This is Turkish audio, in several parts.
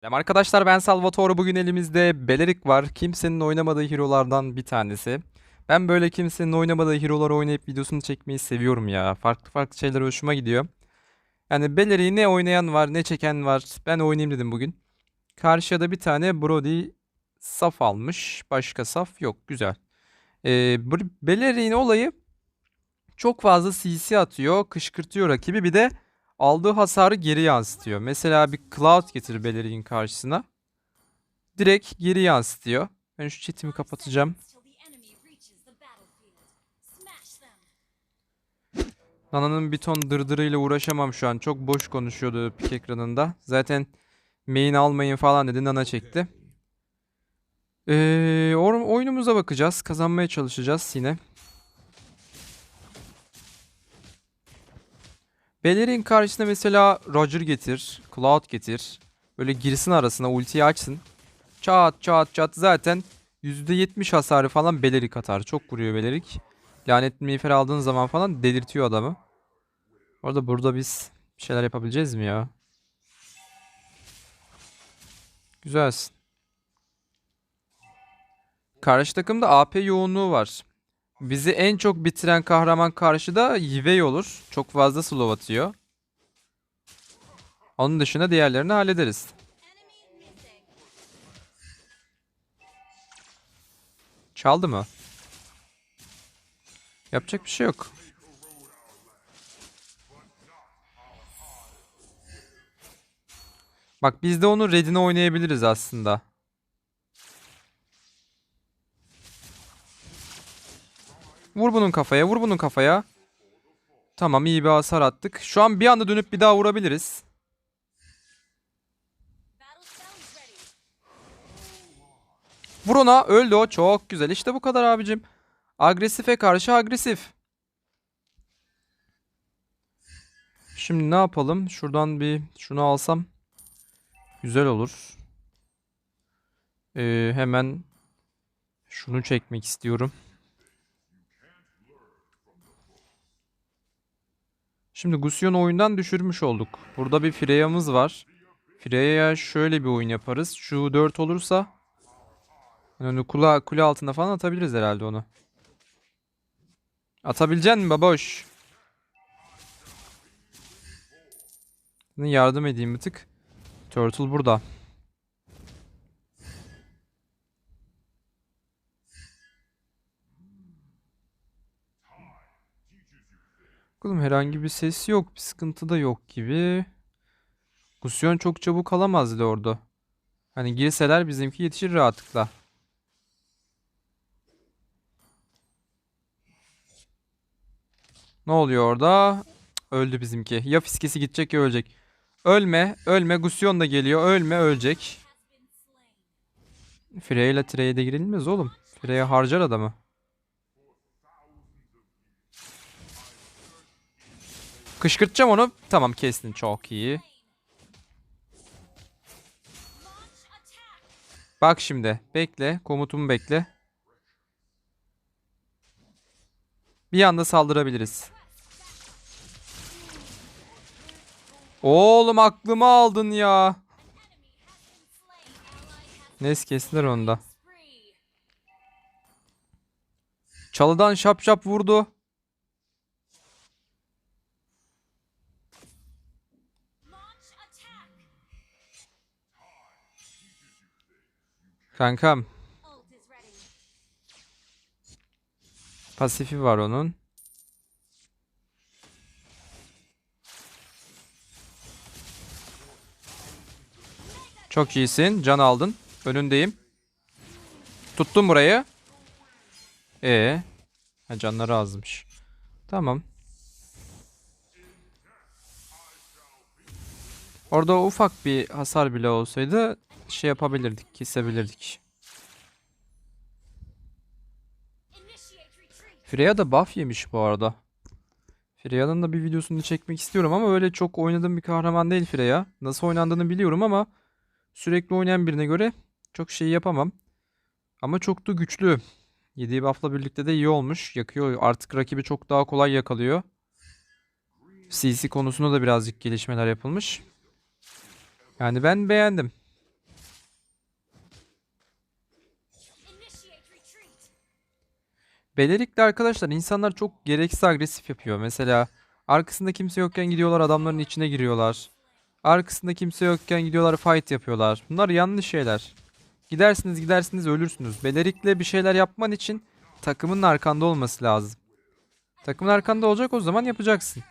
Selam arkadaşlar ben Salvatore. Bugün elimizde Belerik var. Kimsenin oynamadığı hero'lardan bir tanesi. Ben böyle kimsenin oynamadığı hero'ları oynayıp videosunu çekmeyi seviyorum ya. Farklı farklı şeyler hoşuma gidiyor. Yani Belerik'i ne oynayan var ne çeken var. Ben oynayayım dedim bugün. Karşıya da bir tane Brody saf almış. Başka saf yok. Güzel. Ee, Belerik'in olayı çok fazla CC atıyor. Kışkırtıyor rakibi. Bir de aldığı hasarı geri yansıtıyor. Mesela bir Cloud getir Beleri'nin karşısına. Direkt geri yansıtıyor. Ben şu chatimi kapatacağım. Nana'nın bir ton dırdırıyla uğraşamam şu an. Çok boş konuşuyordu pik ekranında. Zaten main almayın falan dedi. Nana çekti. Ee, oyunumuza bakacağız. Kazanmaya çalışacağız yine. Bellerin karşısına mesela Roger getir, Cloud getir. Böyle girsin arasına ultiyi açsın. Çat çat çat zaten %70 hasarı falan Belerik atar. Çok vuruyor Belerik. Lanet miğfer aldığın zaman falan delirtiyor adamı. Orada burada biz bir şeyler yapabileceğiz mi ya? Güzelsin. Karşı takımda AP yoğunluğu var. Bizi en çok bitiren kahraman karşıda Yivey olur. Çok fazla slow atıyor. Onun dışında diğerlerini hallederiz. Çaldı mı? Yapacak bir şey yok. Bak biz de onu redine oynayabiliriz aslında. Vur bunun kafaya, vur bunun kafaya. Tamam iyi bir hasar attık. Şu an bir anda dönüp bir daha vurabiliriz. Vur ona. Öldü o. Çok güzel. İşte bu kadar abicim. Agresife karşı agresif. Şimdi ne yapalım? Şuradan bir şunu alsam güzel olur. Ee, hemen şunu çekmek istiyorum. Şimdi Gusion oyundan düşürmüş olduk. Burada bir Freya'mız var. Freya'ya şöyle bir oyun yaparız. Şu 4 olursa yani kule, kule altında falan atabiliriz herhalde onu. Atabilecek misin baboş? Yardım edeyim bir tık. Turtle burada. Bakalım herhangi bir ses yok. Bir sıkıntı da yok gibi. Gusion çok çabuk alamazdı orada. Hani girseler bizimki yetişir rahatlıkla. Ne oluyor orada? Öldü bizimki. Ya fiskesi gidecek ya ölecek. Ölme, ölme. Gusion da geliyor. Ölme, ölecek. Freya ile trade'e girilmez oğlum. Freya harcar adamı. Kışkırtacağım onu. Tamam kestin. Çok iyi. Bak şimdi. Bekle. Komutumu bekle. Bir anda saldırabiliriz. Oğlum aklımı aldın ya. Neyse kestiler onu da. Çalıdan şap şap vurdu. Kankam. Pasifi var onun. Çok iyisin. Can aldın. Önündeyim. Tuttum burayı. Ee, ha, canları azmış. Tamam. Orada ufak bir hasar bile olsaydı şey yapabilirdik, kesebilirdik. Freya da buff yemiş bu arada. Freya'nın da bir videosunu çekmek istiyorum ama öyle çok oynadığım bir kahraman değil Freya. Nasıl oynandığını biliyorum ama sürekli oynayan birine göre çok şey yapamam. Ama çok da güçlü. Yediği buff'la birlikte de iyi olmuş. Yakıyor. Artık rakibi çok daha kolay yakalıyor. CC konusunda da birazcık gelişmeler yapılmış. Yani ben beğendim. Belerik'te arkadaşlar insanlar çok gereksiz agresif yapıyor. Mesela arkasında kimse yokken gidiyorlar adamların içine giriyorlar. Arkasında kimse yokken gidiyorlar fight yapıyorlar. Bunlar yanlış şeyler. Gidersiniz gidersiniz ölürsünüz. Belerik'le bir şeyler yapman için takımın arkanda olması lazım. Takımın arkanda olacak o zaman yapacaksın.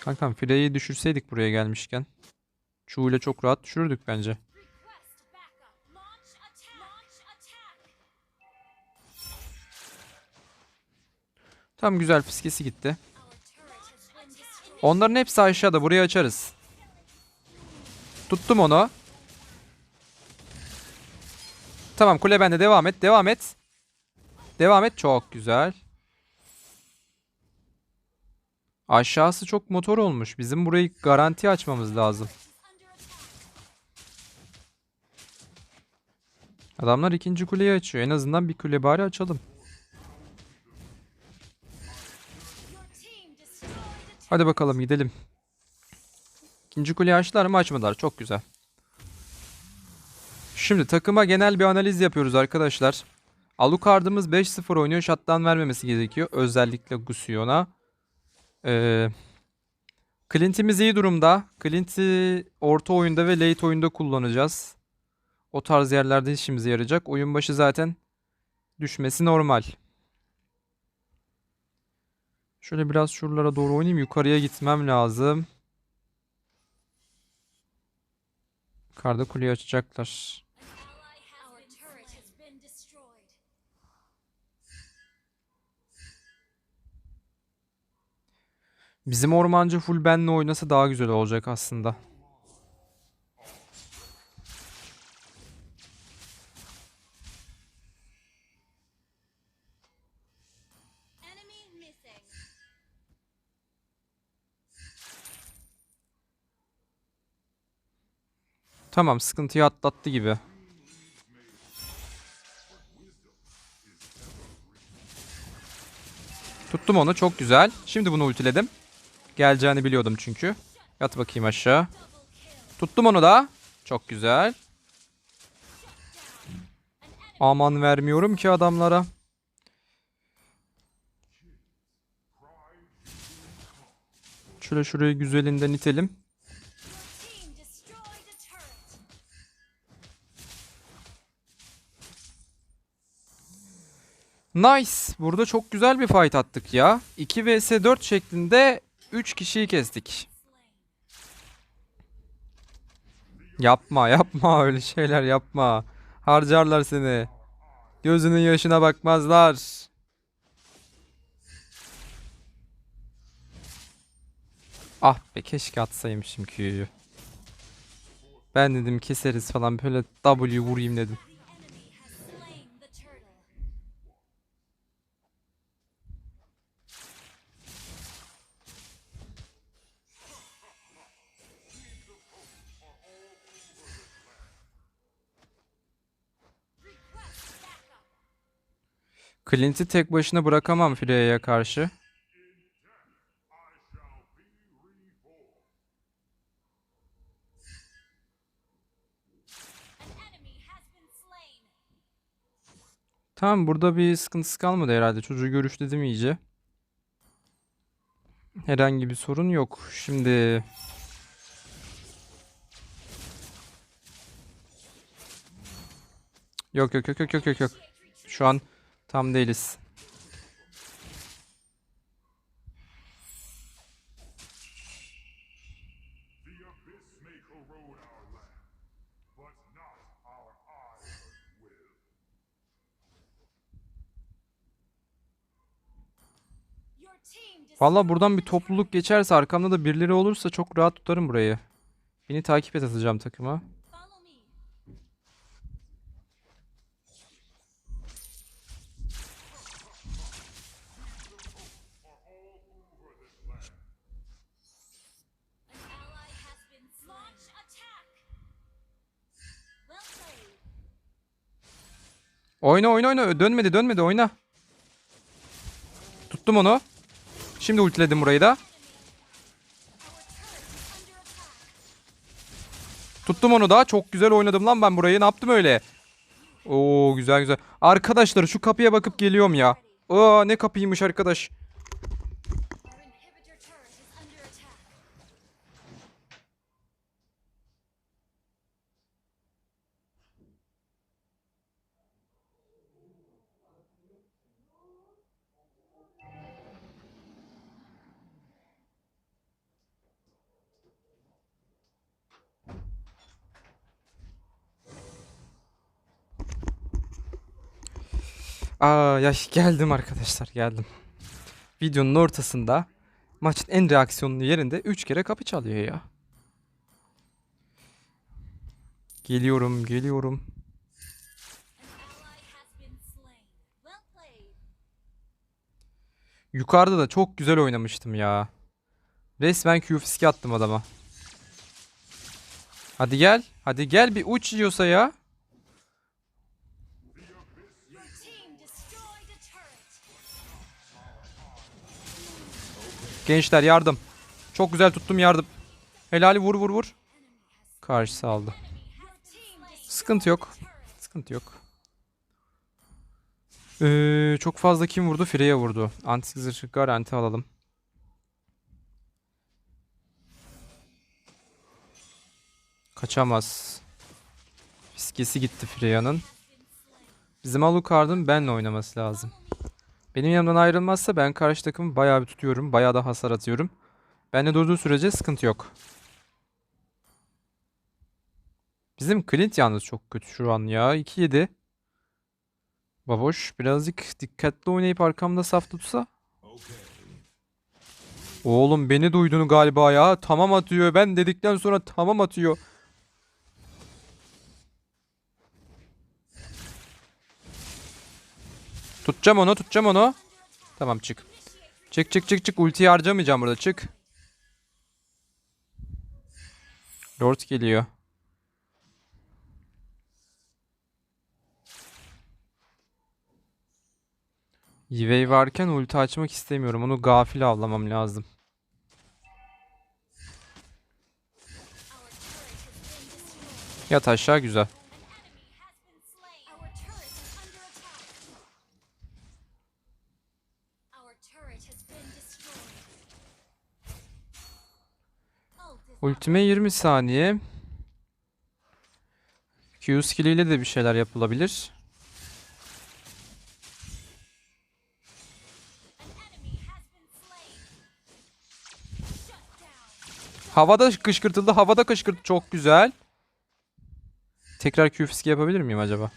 Kankam Frey'i düşürseydik buraya gelmişken. Chu ile çok rahat düşürürdük bence. Tam güzel fiskesi gitti. Onların hepsi aşağıda. Burayı açarız. Tuttum onu. Tamam kule bende. Devam et. Devam et. Devam et. Çok güzel. Aşağısı çok motor olmuş. Bizim burayı garanti açmamız lazım. Adamlar ikinci kuleyi açıyor. En azından bir kule bari açalım. Hadi bakalım gidelim. İkinci kuleyi açtılar mı açmadılar. Çok güzel. Şimdi takıma genel bir analiz yapıyoruz arkadaşlar. Alucard'ımız 5-0 oynuyor. Shutdown vermemesi gerekiyor. Özellikle Gusion'a. Ee, Clint'imiz iyi durumda. Clint'i orta oyunda ve late oyunda kullanacağız. O tarz yerlerde işimize yarayacak. Oyun başı zaten düşmesi normal. Şöyle biraz şuralara doğru oynayayım. Yukarıya gitmem lazım. Yukarıda kuleyi açacaklar. Bizim ormancı full benle oynasa daha güzel olacak aslında. Tamam sıkıntıyı atlattı gibi. Tuttum onu çok güzel. Şimdi bunu ultiledim. Geleceğini biliyordum çünkü. Yat bakayım aşağı. Tuttum onu da. Çok güzel. Aman vermiyorum ki adamlara. Şöyle şurayı güzelinden itelim. Nice. Burada çok güzel bir fight attık ya. 2 vs 4 şeklinde 3 kişiyi kestik. Yapma yapma öyle şeyler yapma. Harcarlar seni. Gözünün yaşına bakmazlar. Ah be keşke atsaymışım Q'yu. Ben dedim keseriz falan böyle W vurayım dedim. Clint'i tek başına bırakamam Freya'ya karşı. Tamam burada bir sıkıntısı kalmadı herhalde. Çocuğu görüşledim iyice. Herhangi bir sorun yok. Şimdi yok yok yok yok yok yok. Şu an tam değiliz. Valla buradan bir topluluk geçerse arkamda da birileri olursa çok rahat tutarım burayı. Beni takip et atacağım takıma. Oyna oyna oyna. Dönmedi dönmedi oyna. Tuttum onu. Şimdi ultiledim burayı da. Tuttum onu da. Çok güzel oynadım lan ben burayı. Ne yaptım öyle? Oo güzel güzel. Arkadaşlar şu kapıya bakıp geliyorum ya. Aa ne kapıymış arkadaş. Aa ya geldim arkadaşlar geldim. Videonun ortasında maçın en reaksiyonlu yerinde 3 kere kapı çalıyor ya. Geliyorum geliyorum. Yukarıda da çok güzel oynamıştım ya. Resmen Q-Fiske attım adama. Hadi gel. Hadi gel bir uç yiyorsa ya. Gençler yardım. Çok güzel tuttum yardım. Helali vur vur vur. Karşısı aldı. Sıkıntı yok. Sıkıntı yok. Ee, çok fazla kim vurdu? Freya vurdu. Anti zırh garanti alalım. Kaçamaz. Fiskesi gitti Freya'nın. Bizim Alucard'ın benle oynaması lazım. Benim yanımdan ayrılmazsa ben karşı takımı bayağı bir tutuyorum. Bayağı da hasar atıyorum. Benle durduğu sürece sıkıntı yok. Bizim Clint yalnız çok kötü şu an ya. 2-7. Baboş birazcık dikkatli oynayıp arkamda saf tutsa. Oğlum beni duydun galiba ya. Tamam atıyor. Ben dedikten sonra tamam atıyor. Tutacağım onu, tutacağım onu. Tamam çık. Çık çık çık çık. Ultiyi harcamayacağım burada. Çık. Lord geliyor. Yivey varken ulti açmak istemiyorum. Onu gafil avlamam lazım. Yat aşağı güzel. Ultime 20 saniye. Q skilliyle de bir şeyler yapılabilir. Havada kışkırtıldı. Havada kışkırtı. Çok güzel. Tekrar Q fiske yapabilir miyim acaba?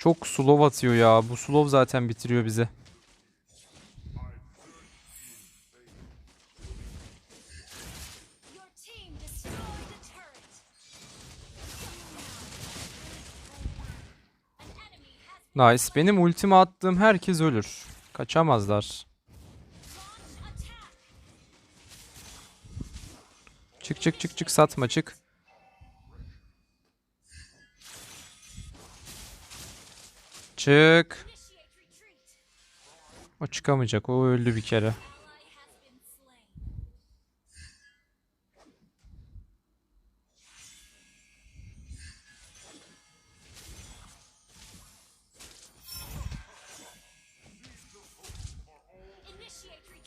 Çok slow atıyor ya. Bu slow zaten bitiriyor bizi. Nice. Benim ultimi attığım herkes ölür. Kaçamazlar. Çık çık çık çık satma çık. Çık. O çıkamayacak. O öldü bir kere.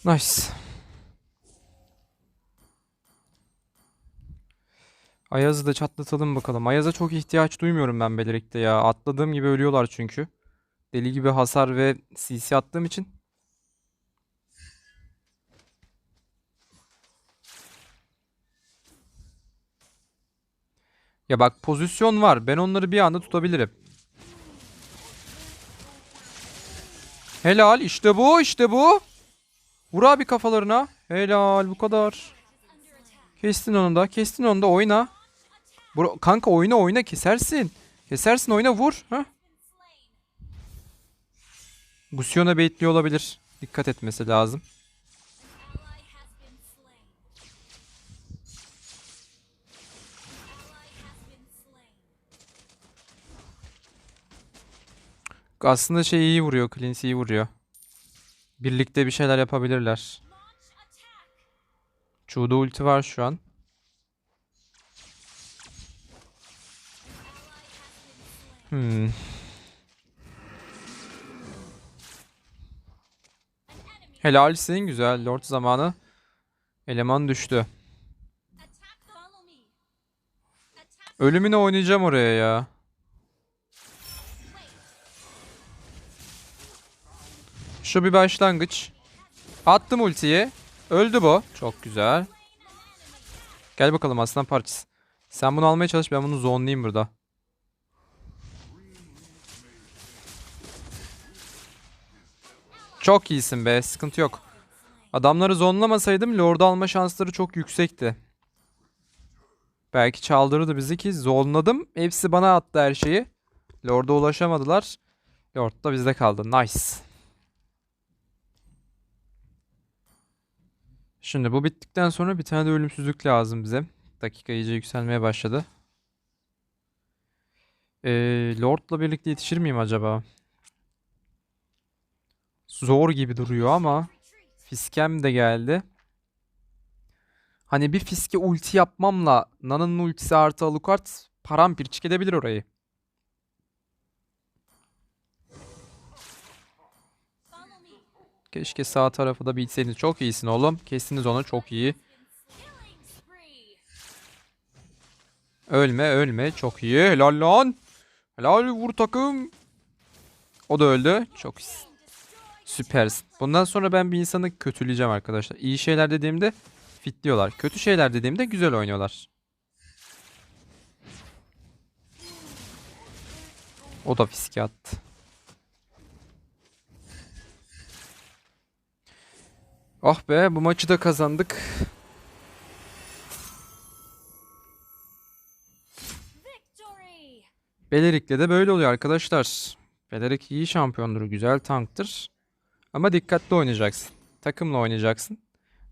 Nice. Ayaz'ı da çatlatalım bakalım. Ayaz'a çok ihtiyaç duymuyorum ben Belerik'te ya. Atladığım gibi ölüyorlar çünkü. Deli gibi hasar ve CC attığım için. Ya bak pozisyon var. Ben onları bir anda tutabilirim. Helal işte bu işte bu. Vur abi kafalarına. Helal bu kadar. Kestin onu da. Kestin onu da oyna. Bro, kanka oyna oyna kesersin. Kesersin oyna vur. Heh. Gusion'a baitliyor olabilir. Dikkat etmesi lazım. Aslında şey iyi vuruyor. Clint iyi vuruyor. Birlikte bir şeyler yapabilirler. Chu'da ulti var şu an. Hmm. Helalsin güzel. Lord zamanı. Eleman düştü. Ölümüne oynayacağım oraya ya. Şu bir başlangıç. Attım ultiyi. Öldü bu. Çok güzel. Gel bakalım aslan parçası. Sen bunu almaya çalış ben bunu zonlayayım burada. Çok iyisin be sıkıntı yok. Adamları zonlamasaydım Lord'u alma şansları çok yüksekti. Belki çaldırırdı bizi ki zonladım. Hepsi bana attı her şeyi. Lord'a ulaşamadılar. Lord da bizde kaldı. Nice. Şimdi bu bittikten sonra bir tane de ölümsüzlük lazım bize. Dakika iyice yükselmeye başladı. Ee, Lord'la birlikte yetişir miyim acaba? Zor gibi duruyor ama Fiskem de geldi. Hani bir fiske ulti yapmamla Nana'nın ultisi artı Alucard paramparçık edebilir orayı. Keşke sağ tarafı da bilseydiniz. Çok iyisin oğlum. Kestiniz onu çok iyi. Ölme ölme. Çok iyi. Helal lan. Helal vur takım. O da öldü. Çok iyisin. Süpersin. Bundan sonra ben bir insanı kötüleyeceğim arkadaşlar. İyi şeyler dediğimde fitliyorlar. Kötü şeyler dediğimde güzel oynuyorlar. O da fiske attı. Ah be bu maçı da kazandık. Belerik'le de böyle oluyor arkadaşlar. Belerik iyi şampiyondur, güzel tanktır. Ama dikkatli oynayacaksın. Takımla oynayacaksın.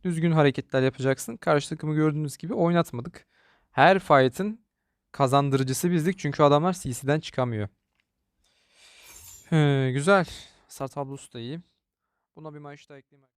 Düzgün hareketler yapacaksın. Karşı takımı gördüğünüz gibi oynatmadık. Her fight'ın kazandırıcısı bizdik çünkü adamlar CC'den çıkamıyor. He, güzel. Hasar tablosu da iyi. Buna bir maç daha ekleyeyim.